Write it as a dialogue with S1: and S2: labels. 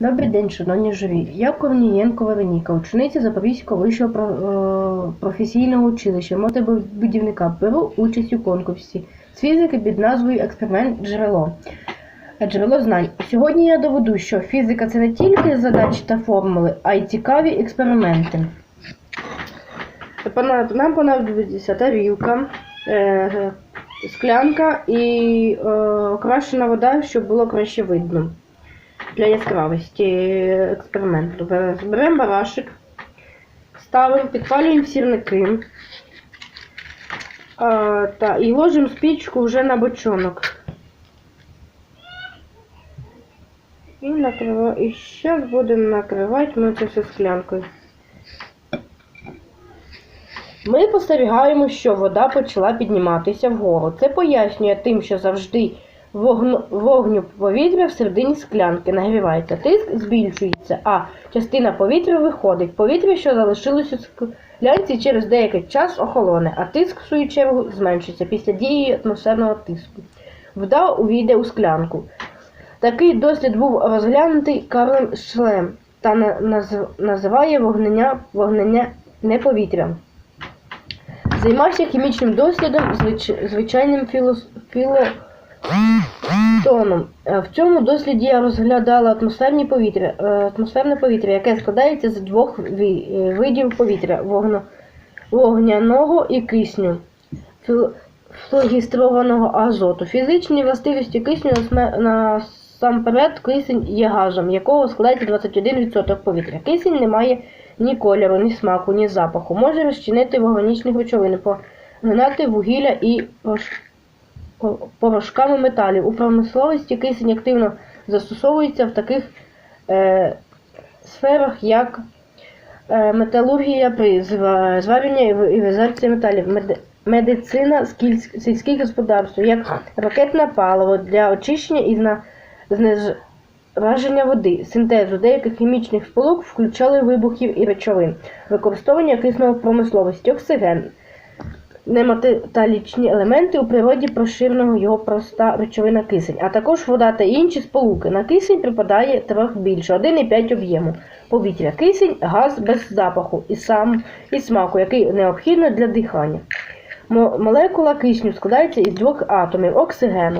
S1: Добрий день, шановні живі. Я Корнієнко Вероніка, учениця Запорізького вищого е, професійного училища мотобудівника. Беру участь у конкурсі з фізики під назвою Експеримент джерело. Джерело знань. Сьогодні я доведу, що фізика це не тільки задачі та формули, а й цікаві експерименти. Нам понадобиться тарілка, е, склянка і е, окрашена вода, щоб було краще видно для яскравості експерименту. Бере- Беремо барашек, ставимо, підпалюємо сірники а, та, і ложимо спічку вже на бочонок. І, накрива... і зараз будемо накривати ми це все склянкою. Ми спостерігаємо, що вода почала підніматися вгору. Це пояснює тим, що завжди вогню повітря всередині склянки нагрівається. Тиск збільшується, а частина повітря виходить. Повітря, що залишилося в склянці, через деякий час охолоне, а тиск, в свою чергу, зменшиться після дії атмосферного тиску. Вода увійде у склянку. Такий дослід був розглянутий Карлем Шлем та називає вогнення, вогнення не повітрям. Займався хімічним дослідом звичайним філотоном. Е, В цьому досліді я розглядала атмосферні повітря, е, атмосферне повітря, яке складається з двох е, видів повітря вогно... вогняного і кисню, флуорестрованого азоту. Фізичні властивості кисню насамперед кисень є газом, якого складається 21% повітря. Кисень не має ні кольору, ні смаку, ні запаху. Може розчинити в речовин, погнати вугілля і порошками металів. У промисловості кисень активно застосовується в таких е, сферах, як е, металургія при зва- зварюванні і ви- металів, мед- медицина, сільське господарство, як ракетне паливо для очищення і зна- води, синтезу деяких хімічних сполук включали вибухів і речовин, використовування кисного промисловості, оксиген, неметалічні елементи у природі проширеного його проста речовина кисень, а також вода та інші сполуки. На кисень припадає трохи більше 1,5 об'єму повітря. Кисень газ без запаху і сам і смаку, який необхідний для дихання. Молекула кисню складається із двох атомів оксигену.